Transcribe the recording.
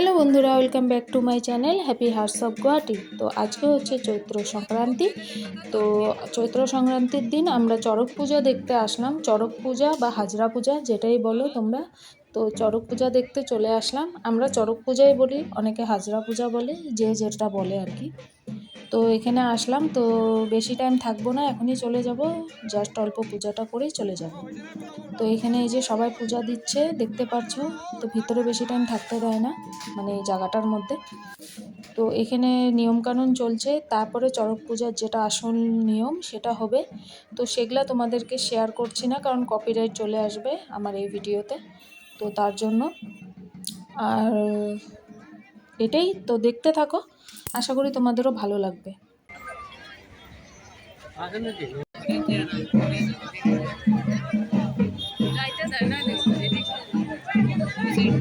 Hello বন্ধুরা welcome back to my channel happy hearts of Guwahati তো আজকে হচ্ছে চৈত্র সংক্রান্তি। তো চৈত্র সংক্রান্তির দিন আমরা চড়ক পূজা দেখতে আসলাম। চড়ক পূজা বা হাজরা পূজা যেটাই বলো তোমরা। তো চড়ক পূজা দেখতে চলে আসলাম। আমরা চড়ক পূজাই বলি, অনেকে হাজরা পূজা বলে, যে যেটা বলে আর কি। তো এখানে আসলাম, তো বেশি টাইম থাকব না, এখনই চলে যাব। জাস্ট অল্প পূজাটা করেই চলে যাব। তো এখানে এই যে সবাই পূজা দিচ্ছে, দেখতে পাচ্ছ তো ভিতরে বেশি টাইম থাকতে দেয় না মানে এই জায়গাটার মধ্যে। তো এখানে নিয়মকানুন চলছে, তারপরে চড়ক পূজার যেটা আসল নিয়ম, সেটা হবে। তো সেগুলা তোমাদেরকে শেয়ার করছি না, কারণ কপিরাইট চলে আসবে আমার এই ভিডিওতে তো তার জন্য, আর এটাই তো দেখতে থাকো। আশা করি তোমাদেরও ভালো লাগবে। Side